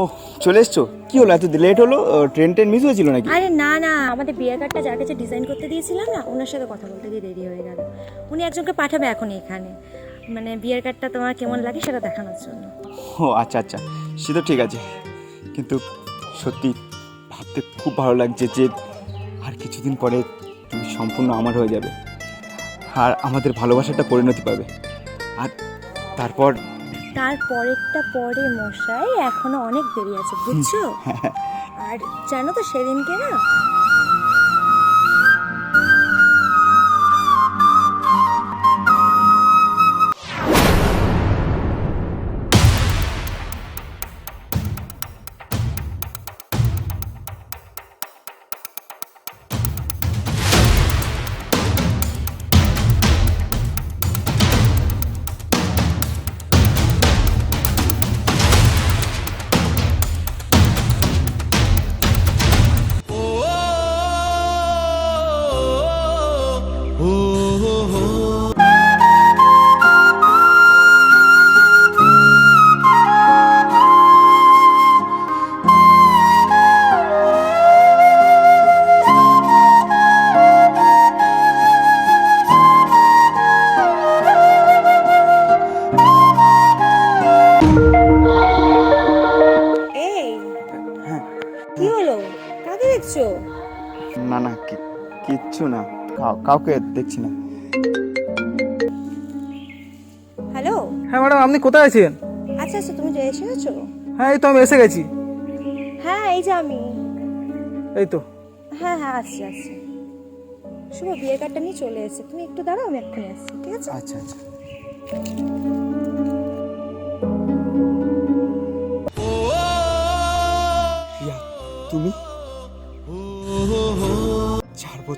ও চলে এসছো? কি হলো? এত লেট হলো? ট্রেন ট্রেন মিস হয়েছিল নাকি? আরে না না আমাদের বিয়ের কার্ডটা যার কাছে ডিজাইন করতে দিয়েছিলাম না ওনার সাথে কথা বলতে গিয়ে দেরি হয়ে গেল। উনি একজনকে পাঠাবে এখন এখানে। মানে বিয়ের কার্ডটা তোমার কেমন লাগে সেটা দেখানোর জন্য। ও আচ্ছা আচ্ছা। সে তো ঠিক আছে। কিন্তু সত্যি ভাবতে খুব ভালো লাগছে যে আর কিছুদিন পরে তুমি সম্পূর্ণ আমার হয়ে যাবে। আর আমাদের ভালোবাসাটা পরিণতি পাবে। আর তারপর তার পরেরটা পরে মশাই এখনও অনেক দেরি আছে বুঝছ? আর জানো তো সেদিনকে না কাউকে দেখছি না। হ্যালো? হ্যাঁ ম্যাডাম আপনি কোথায় আছেন? আচ্ছা আচ্ছা তুমি যে এসে গেছো? হ্যাঁ এই তো আমি এসে গেছি। হ্যাঁ এই যে আমি। এই তো। হ্যাঁ হ্যাঁ আসছি আসছি। শুভ বিয়ের কার্ডটা নিয়ে চলে এসেছে। তুমি একটু দাঁড়াও আমি এক্ষুনি আসছি ঠিক আছে? আচ্ছা আচ্ছা। তুমি?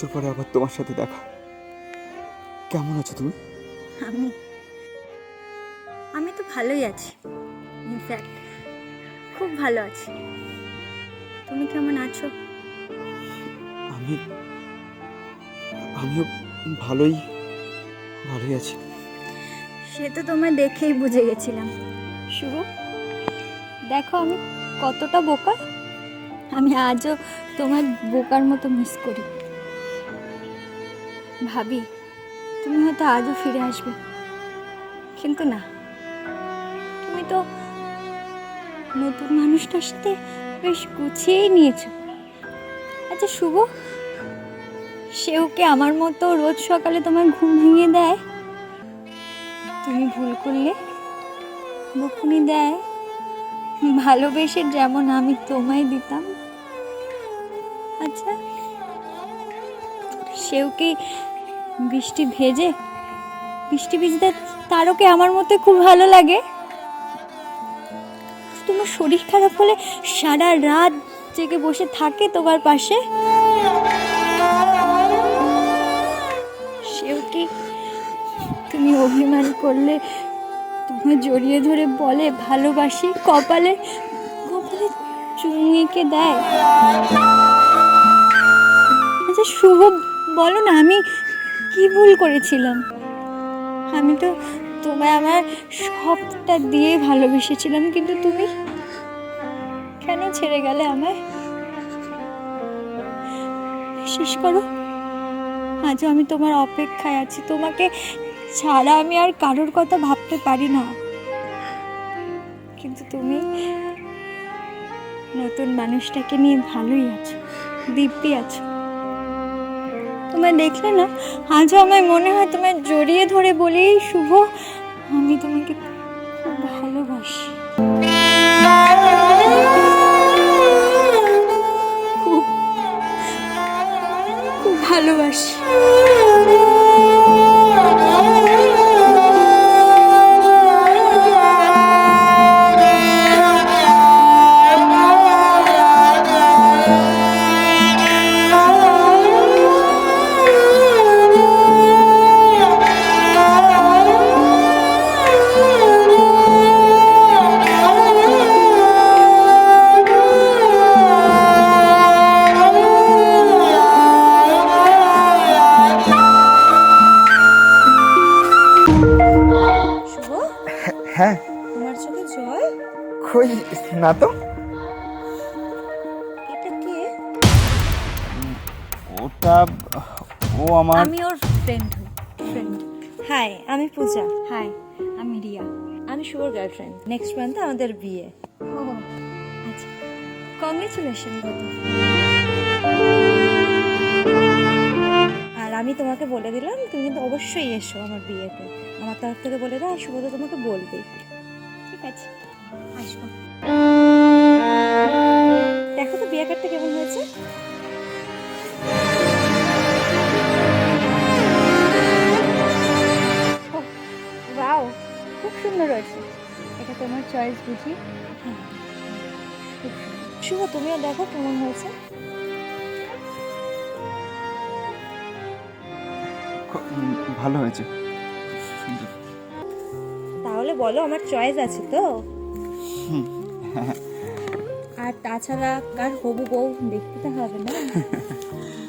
বছর পরে আবার তোমার সাথে দেখা। কেমন আছো তুমি? আমি আমি তো ভালোই আছি। ইনফ্যাক্ট খুব ভালো আছি। তুমি কেমন আছো? আমি আমিও ভালোই ভালোই আছি। সে তো তোমায় দেখেই বুঝে গেছিলাম। শুভ দেখো আমি কতটা বোকা। আমি আজও তোমার বোকার মতো মিস করি। ভাবি, তুমি হয়তো আজও ফিরে আসবে। কিন্তু না, তুমি তো নতুন মানুষটার সাথে বেশ গুছিয়েই নিয়েছো। আচ্ছা শুভ, সেও কি আমার মতো রোজ সকালে তোমার ঘুম ভেঙে দেয়? তুমি ভুল করলে, বকুনি দেয়। ভালোবেসে যেমন আমি তোমায় দিতাম। আচ্ছা সেও কি বৃষ্টি ভেজে, বৃষ্টি ভিজতে তারও কি আমার মতে খুব ভালো লাগে। তোমার শরীর খারাপ হলে সারা রাত জেগে বসে থাকে তোমার পাশে। সেও কি তুমি অভিমান করলে তোমার জড়িয়ে ধরে বলে ভালোবাসি, কপালে কপালে চুমুকে দেয়। আচ্ছা শুভ, বলো না, আমি কি ভুল করেছিলাম? আমি তো তোমায় আমার সবটা দিয়ে ভালোবেসেছিলাম, কিন্তু তুমি কেন ছেড়ে গেলে আমায়? বিশ্বাস করো, আজও আমি তোমার অপেক্ষায় আছি। তোমাকে ছাড়া আমি আর কারোর কথা ভাবতে পারি না। কিন্তু তুমি নতুন মানুষটাকে নিয়ে ভালোই আছো, দিব্যি আছো। তোমায় দেখলে না, আজও আমার মনে হয় তোমায় জড়িয়ে ধরে বলি শুভ আমি তোমাকে খুব ভালোবাসি। খুব ভালোবাসি। তা ও আমার আমি ওর ফ্রেন্ড ফ্রেন্ড হাই আমি পূজা। হাই আমি রিয়া। আমি শুভর গার্লফ্রেন্ড নেক্সট মান্থে আমাদের বিয়ে। ও আচ্ছা। কংগ্রেচুলেশন আর আমি তোমাকে বলে দিলাম তুমি কিন্তু অবশ্যই এসো আমার বিয়েতে। আমার তরফ থেকে বলে দাও আর শুভ তো তোমাকে বলবে। ঠিক আছে? আসব। সুন্দর হয়েছে এটা তোমার চয়েস বুঝি? শুভ তুমিও দেখো কেমন হয়েছে। ভালো হয়েছে। তাহলে বলো আমার চয়েস আছে তো? আর তাছাড়া কার হবু বউ দেখতে তো হবে না।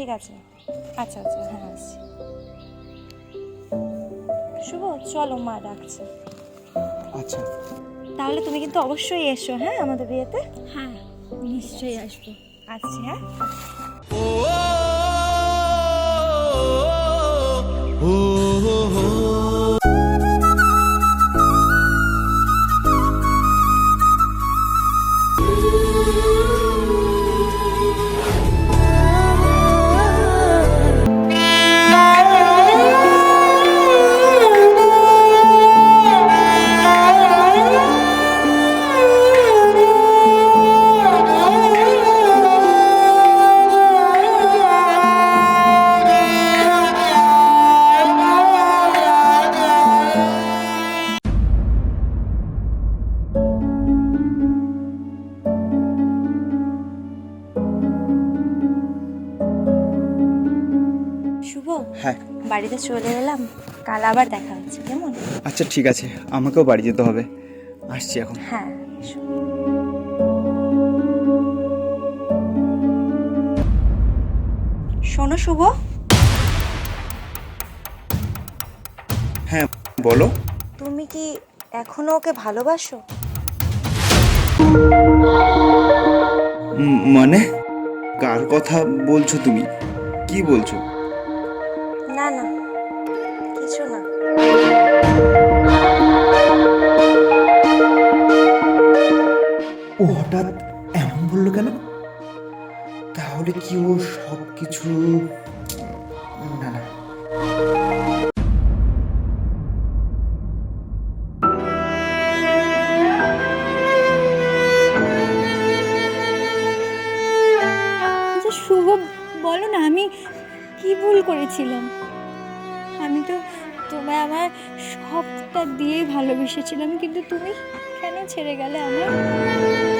ঠিক আছে। আচ্ছা আচ্ছা হ্যাঁ আসছি। শুভ চলো মা ডাকছে। আচ্ছা। তাহলে তুমি কিন্তু অবশ্যই এসো হ্যাঁ আমাদের বিয়েতে? হ্যাঁ নিশ্চয়ই আসব। আচ্ছা হ্যাঁ। বাড়িতে চলে এলাম কাল আবার দেখা হচ্ছে কেমন? আচ্ছা ঠিক আছে আমাকেও বাড়ি যেতে হবে। আসছি এখন। হ্যাঁ শোনো শুভ। হ্যাঁ বলো। তুমি কি এখনও ওকে ভালোবাসো? মানে? কার কথা বলছো তুমি? কি বলছো? না। না কিছু না। ও হঠাৎ এমন বলল কেন? তাহলে কি ও সব কিছু না না। আচ্ছা শুভ বলো না আমি কি ভুল করেছিলাম? আমি তো তোমায় আমার সবটা দিয়েই ভালোবেসেছিলাম কিন্তু তুমি কেন ছেড়ে গেলে আমার?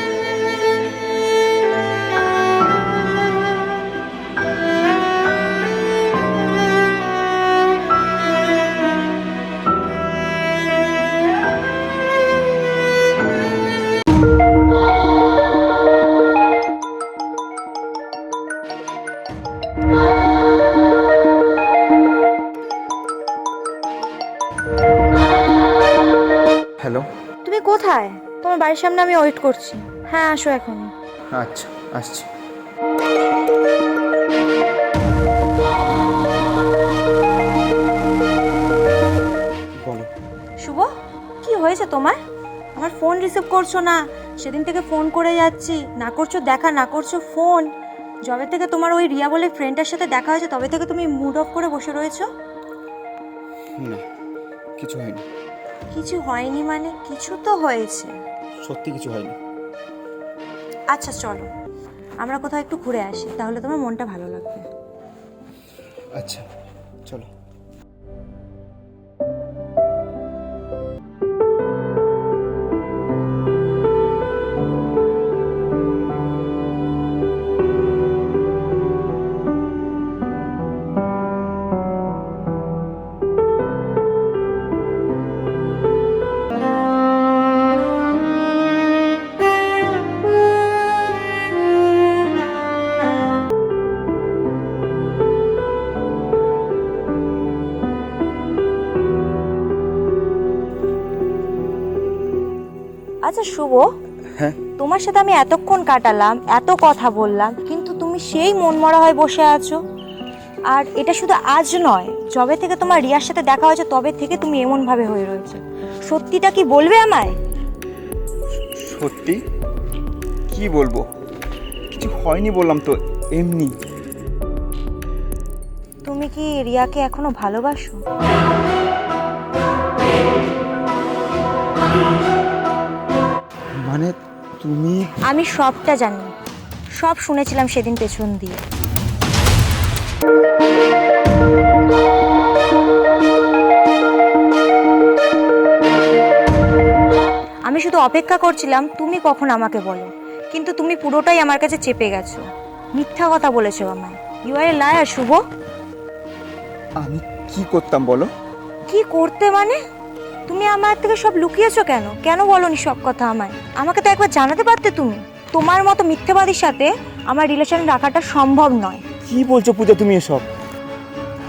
হ্যালো তুমি কোথায়? তোমার বাড়ির সামনে আমি ওয়েট করছি। হ্যাঁ আসো এখন। আচ্ছা আসছি। বলো। শুভ কি হয়েছে তোমার? আমার ফোন রিসিভ করছ না। সেদিন থেকে ফোন করে যাচ্ছি। না করছ দেখা না করছ ফোন যবে থেকে তোমার ওই রিয়া বলে ফ্রেন্ডের সাথে দেখা হয়েছে তবে থেকে তুমি মুড অফ করে বসে রয়েছো। কিছু হয়নি। কিছু হয়নি মানে কিছু তো হয়েছে। সত্যি কিছু হয়নি। আচ্ছা চলো। আমরা কোথাও একটু ঘুরে আসি তাহলে তোমার মনটা ভালো লাগবে। আচ্ছা। আচ্ছা শুভ। হ্যাঁ। তোমার সাথে আমি এতক্ষণ কাটালাম এত কথা বললাম কিন্তু তুমি সেই মনমরা হয়ে বসে আছো। আর এটা শুধু আজ নয় যবে থেকে তোমার রিয়ার সাথে দেখা হয়েছে তবে থেকে তুমি এমন ভাবে হয়ে রয়েছে। সত্যিটা কি বলবে আমায়? সত্যি? কি বলব? কিছু হয়নি বললাম তো এমনি। তুমি কি রিয়াকে এখনও ভালোবাসো? তুমি? আমি সবটা জানি। সব শুনেছিলাম সেদিন পেছন দিয়ে। আমি শুধু অপেক্ষা করছিলাম তুমি কখন আমাকে বলো? কিন্তু তুমি পুরোটাই আমার কাছে চেপে গেছো। মিথ্যা কথা বলেছ আমায়। You are a liar Shubho. আমি কি করতাম বলো? কি করতে মানে? তুমি আমার থেকে সব লুকিয়েছো কেন? কেন বলনি সব কথা আমায়? আমাকে তো একবার জানাতে পারতে তুমি। তোমার মতো মিথ্যেবাদীর সাথে আমার রিলেশন রাখাটা সম্ভব নয়। কি বলছো পূজা তুমি এসব?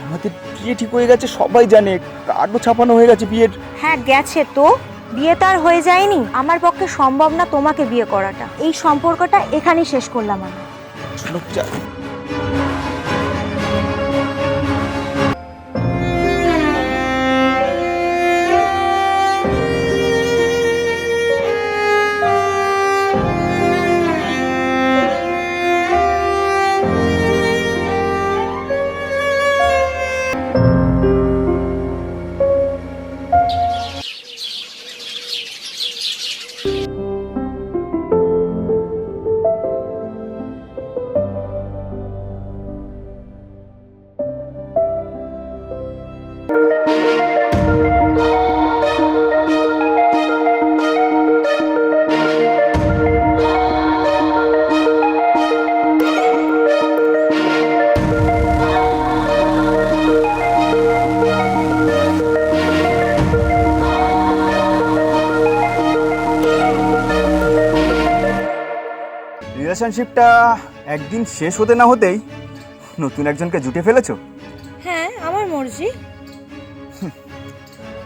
আমাদের বিয়ে ঠিক হয়ে গেছে সবাই জানে। কার্ডও ছাপানো হয়ে গেছে বিয়ের। হ্যাঁ গেছে তো। বিয়ে তার হয়ে যায়নি। আমার পক্ষে সম্ভব না তোমাকে বিয়ে করাটা। এই সম্পর্কটা এখানেই শেষ করলাম আমি। রিলেশনশিপটা একদিন শেষ হতে না হতেই নতুন একজনকে জুটে ফেলেছো? হ্যাঁ আমার মর্জি।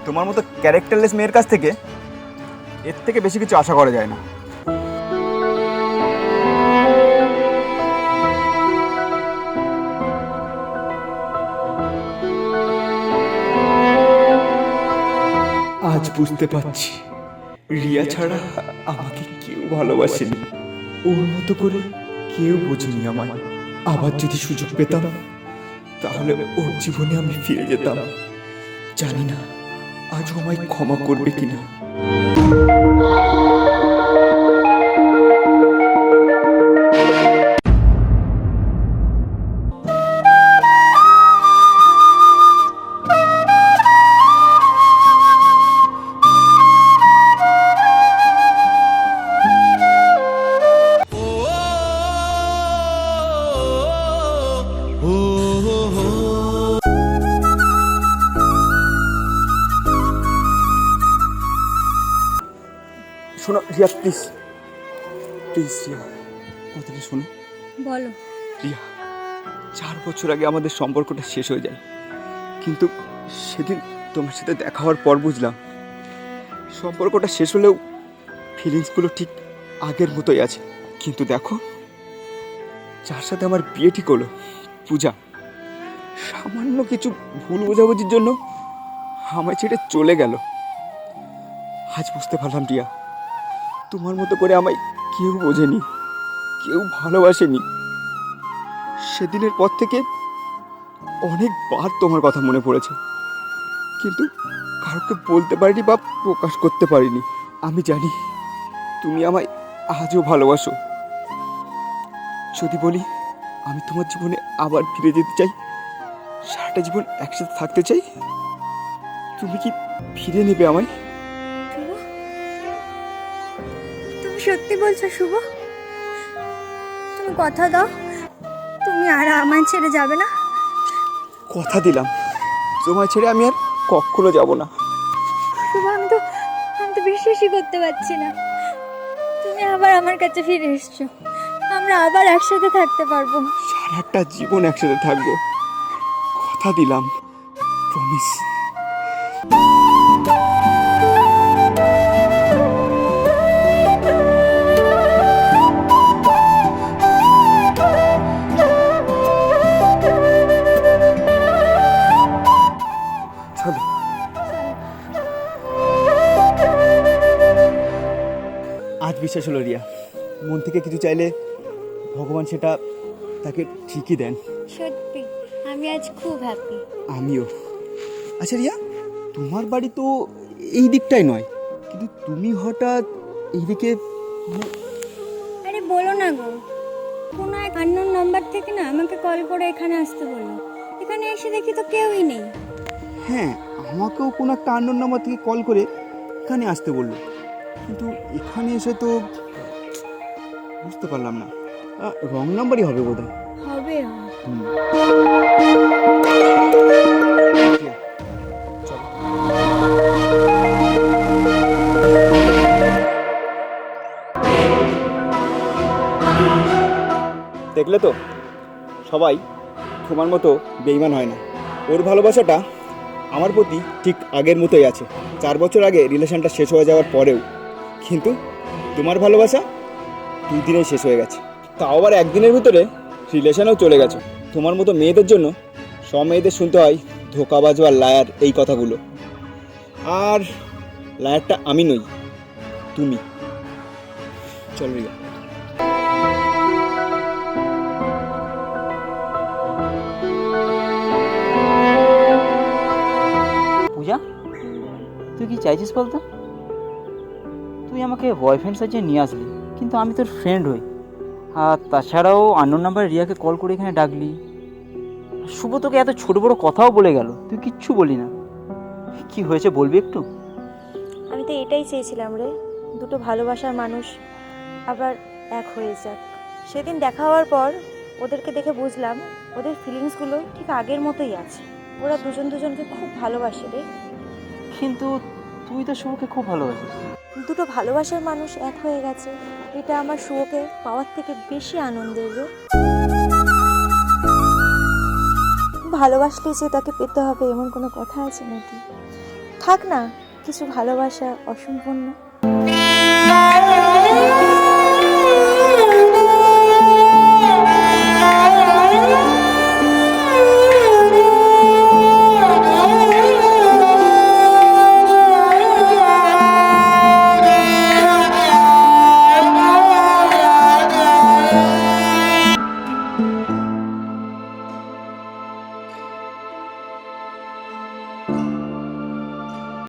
তোমার মতো ক্যারেক্টারলেস মেয়ের কাছ থেকে এর থেকে বেশি কিছু আশা করা যায় না। আজ বুঝতে পারছি রিয়া ছাড়া আমাকে কেউ ভালোবাসেনি। ওর মতো করে কেউ বোঝেনি আমায়। আবার যদি সুযোগ পেতাম, তাহলে ওর জীবনে আমি ফিরে যেতাম। জানি না আজ আমায় ক্ষমা করবে কিনা। রিয়া প্লিজ প্লিজ রিয়া কথাটা শোনো। বলো। রিয়া চার বছর আগে আমাদের সম্পর্কটা শেষ হয়ে যায়। কিন্তু সেদিন তোমার সাথে দেখা হওয়ার পর বুঝলাম সম্পর্কটা শেষ হলেও ফিলিংসগুলো ঠিক আগের মতোই আছে। কিন্তু দেখো যার সাথে আমার বিয়ে ঠিক হলো পূজা সামান্য কিছু ভুল বোঝাবুঝির জন্য আমায় ছেড়ে চলে গেল। আজ বুঝতে পারলাম রিয়া তোমার মতো করে আমায় কেউ বোঝেনি, কেউ ভালোবাসেনি। সেদিনের পর থেকে অনেকবার তোমার কথা মনে পড়েছে, কিন্তু কাউকে বলতে পারিনি বা প্রকাশ করতে পারিনি। আমি জানি তুমি আমায় আজও ভালোবাসো। যদি বলি আমি তোমার জীবনে আবার ফিরে যেতে চাই, সারাটা জীবন একসাথে থাকতে চাই, তুমি কি ফিরে নেবে আমায়? সত্যি বলছো শুভ? তুমি কথা দাও। তুমি আর আমায় ছেড়ে যাবে না? কথা দিলাম। তোমায় ছেড়ে আমি আর কখনো যাব না। শুভ আমি তো আমি তো বিশ্বাসই করতে পারছি না। তুমি আবার আমার কাছে ফিরে এসছো। আমরা আবার একসাথে থাকতে পারব। সারাটা জীবন একসাথে থাকব। কথা দিলাম। প্রমিস বিশ্বাস হলো রিয়া। মন থেকে কিছু চাইলে ভগবান সেটা তাকে ঠিকই দেন। সত্যি আমি আজ খুব হ্যাপি আমিও। আচ্ছা রিয়া তোমার বাড়ি তো এই দিকটাই নয় কিন্তু তুমি হঠাৎ এইদিকে আরে বলো না গো কোনো এক আননোন নাম্বার থেকে না আমাকে কল করে এখানে আসতে বলল এখানে এসে দেখি তো কেউই নেই। হ্যাঁ আমাকেও কোনো একটা আন্ডর নাম্বার থেকে কল করে এখানে আসতে বলল। কিন্তু এখানে এসে তো বুঝতে পারলাম না। রং নাম্বারই হবে বোধ হয় হবে। দেখলে তো? সবাই তোমার মতো বেইমান হয় না। ওর ভালোবাসাটা আমার প্রতি ঠিক আগের মতোই আছে। চার বছর আগে রিলেশনটা শেষ হয়ে যাওয়ার পরেও কিন্তু তোমার ভালোবাসা দুই দিনেই শেষ হয়ে গেছে। তাও আবার একদিনের ভিতরে রিলেশনেও চলে গেছে। তোমার মতো মেয়েদের জন্য সব মেয়েদের শুনতে হয় ধোকাবাজ আর লায়ার এই কথাগুলো। আর লায়ারটা আমি নই, তুমি। চল রিয়া। পূজা, তুই কি চাইছিস বলতো? তুই আমাকে বয়ফ্রেন্ড সাজিয়ে নিয়ে আসলি কিন্তু আমি তোর ফ্রেন্ড হই। আর তাছাড়াও আন্নোর নাম্বার রিয়াকে কল করে এখানে ডাকলি। শুভ তোকে এত ছোট বড় কথাও বলে গেল তুই কিচ্ছু বলি না। কি হয়েছে বলবি একটু? আমি তো এটাই চেয়েছিলাম রে দুটো ভালোবাসার মানুষ আবার এক হয়ে যাক। সেদিন দেখা হওয়ার পর ওদেরকে দেখে বুঝলাম ওদের ফিলিংসগুলো ঠিক আগের মতোই আছে। ওরা দুজন দুজনকে খুব ভালোবাসে রে। কিন্তু তুই তো শুভকে খুব ভালোবাসিস। দুটো ভালোবাসার মানুষ এক হয়ে গেছে। এটা আমার শুভকে পাওয়ার থেকে বেশি আনন্দের রে ভালোবাসলে যে তাকে পেতে হবে এমন কোনো কথা আছে নাকি? থাক না, কিছু ভালোবাসা অসম্পূর্ণ।